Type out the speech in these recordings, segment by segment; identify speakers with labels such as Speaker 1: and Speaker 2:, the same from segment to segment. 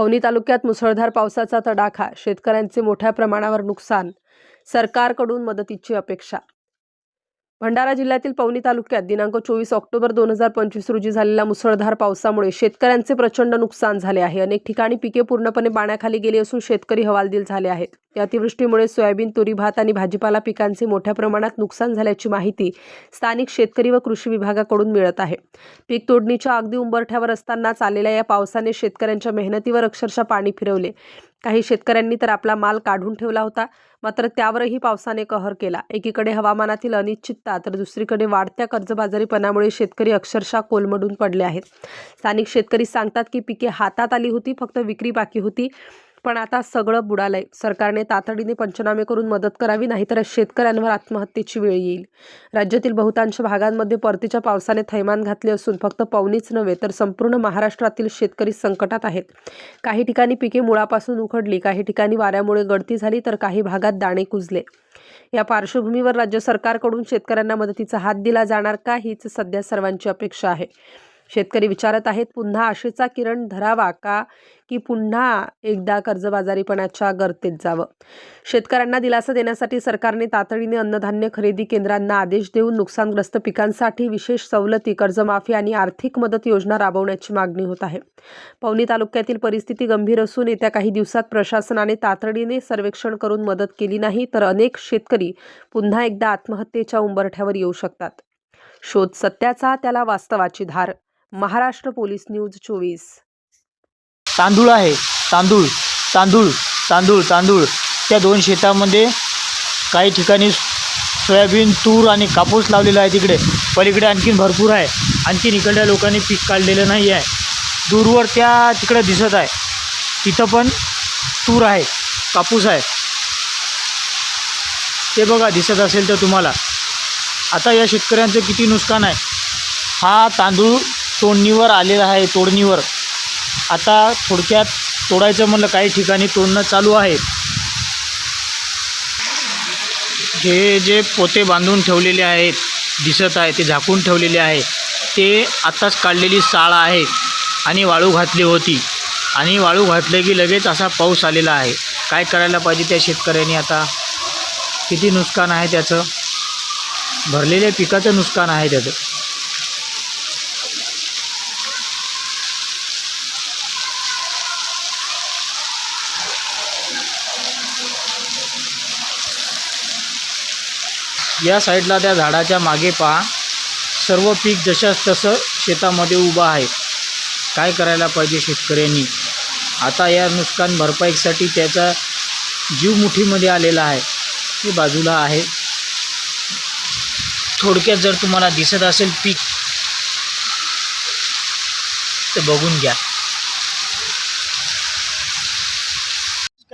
Speaker 1: पवनी तालुक्यात मुसळधार पावसाचा तडाखा शेतकऱ्यांचे मोठ्या प्रमाणावर नुकसान सरकारकडून मदतीची अपेक्षा भंडारा जिल्ह्यातील पवनी तालुक्यात दिनांक चोवीस ऑक्टोबर दोन हजार पंचवीस रोजी झालेल्या मुसळधार पावसामुळे शेतकऱ्यांचे प्रचंड नुकसान झाले आहे. अनेक ठिकाणी पिके पूर्णपणे पाण्याखाली गेली असून शेतकरी हवालदिल झाले आहेत. या अतिवृष्टीमुळे सोयाबीन तुरी भात आणि भाजीपाला पिकांचे मोठ्या प्रमाणात नुकसान झाल्याची माहिती स्थानिक शेतकरी व कृषी विभागाकडून मिळत आहे. पीक तोडणीच्या अगदी उंबरठ्यावर असतानाच आलेल्या या पावसाने शेतकऱ्यांच्या मेहनतीवर अक्षरशः पाणी फिरवले. काही शेतकऱ्यांनी तर आपला माल काढून ठेवला होता मात्र त्यावरही पावसाने कहर केला. एकीकडे हवामानातील अनिश्चितता तर दुसरीकडे वाढत्या कर्जबाजारीपणामुळे शेतकरी अक्षरशः कोलमडून पडले आहेत. स्थानिक शेतकरी सांगतात की पिके हातात आली होती फक्त विक्री बाकी होती. पण आता सगळं बुडालंय. सरकारने तातडीने पंचनामे करून मदत करावी नाहीतर शेतकऱ्यांवर आत्महत्येची वेळ येईल. राज्यातील बहुतांश भागांमध्ये परतीच्या पावसाने थैमान घातले असून फक्त पवनीच नव्हे तर संपूर्ण महाराष्ट्रातील शेतकरी संकटात आहेत. काही ठिकाणी पिके मुळापासून उखडली काही ठिकाणी वाऱ्यामुळे गळती झाली तर काही भागात दाणे कुजले. या पार्श्वभूमीवर राज्य सरकारकडून शेतकऱ्यांना मदतीचा हात दिला जाणार का हीच सध्या सर्वांची अपेक्षा आहे. शेतकरी विचारत आहेत पुन्हा आशेचा किरण धरावा का की पुन्हा एकदा कर्जबाजारीपणाच्या गर्तेत जावं? शेतकऱ्यांना दिलासा देण्यासाठी सरकारने तातडीने अन्नधान्य खरेदी केंद्रांना आदेश देऊन नुकसानग्रस्त पिकांसाठी विशेष सवलती कर्जमाफी आणि आर्थिक मदत योजना राबवण्याची मागणी होत आहे. पवनी तालुक्यातील परिस्थिती गंभीर असून येत्या काही दिवसात प्रशासनाने तातडीने सर्वेक्षण करून मदत केली नाही तर अनेक शेतकरी पुन्हा एकदा आत्महत्येच्या उंबरठ्यावर येऊ शकतात. शोध सत्याचा त्याला वास्तवाची धार महाराष्ट्र पोलीस न्यूज चोवीस.
Speaker 2: तांदूळ आहे. तांदूळ तांदूळ तांदूळ तांदूळ. त्या दोन शेतामध्ये काही ठिकाणी सोयाबीन तूर आणि कापूस लावलेला आहे तिकडे. पलीकडे आणखीन भरपूर आहे. आणखीन इकडल्या लोकांनी पीक काढलेलं नाही आहे. दूरवर त्या तिकडे दिसत आहे. तिथं पण तूर आहे कापूस आहे. ते बघा दिसत असेल तर तुम्हाला. आता या शेतकऱ्यांचं किती नुकसान आहे. हा तांदूळ तोडणीवर आलेला आहे तोडणीवर. आता थोडक्यात तोडायचं म्हणलं काही ठिकाणी तोडणं चालू आहे. हे जे पोते बांधून ठेवलेले आहेत दिसत आहे ते झाकून ठेवलेले आहे. ते आत्ताच काढलेली साळ आहे आणि वाळू घातली होती. आणि वाळू घातले की लगेच असा पाऊस आलेला आहे. काय करायला पाहिजे त्या शेतकऱ्यांनी आता? किती नुकसान आहे त्याचं? भरलेल्या पिकाचं नुकसान आहे त्याचं. या साईडला त्या झाडाच्या मागे पहा. सर्व पीक जशाच तसं शेतामध्ये उभं आहे. काय करायला पाहिजे शेतकऱ्यांनी? आता या नुकसान भरपाईसाठी त्याचा जीव मुठीमध्ये आलेला आहे. हे बाजूला आहे. थोडक्यात जर तुम्हाला दिसत असेल पीक तर बघून घ्या.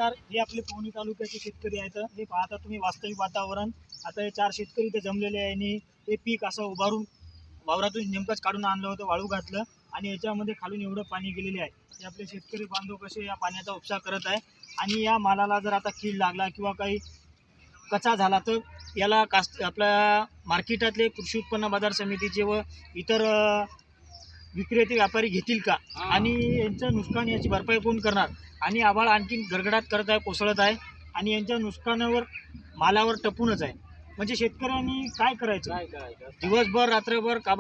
Speaker 2: नमस्कार हे आपले पवनी तालुक्याचे शेतकरी आहेत. हे पाहता तुम्ही वास्तविक वातावरण. आता हे चार शेतकरी इथे जमलेले आहे आणि हे पीक असं उभारून वावरातून नेमकंच काढून आणलं होतं वाळू घातलं आणि याच्यामध्ये खालून एवढं पाणी गेलेले आहे. हे आपले शेतकरी बांधव कसे या पाण्याचा उपचार करत आहे आणि या मालाला जर आता कीड लागला किंवा काही कचा झाला तर याला कास्त आपल्या मार्केटातले कृषी उत्पन्न बाजार समितीचे व इतर विक्रेते व्यापारी घेतील का? आणि यांचं नुकसान याची भरपाई कोण करणार? आणि आभाळ आणखीन गडगडाट करत आहे कोसळत आहे आणि यांच्या नुकसानावर मालावर टपूनच आहे. म्हणजे शेतकऱ्यांनी काय करायचं? दिवसभर रात्रभर का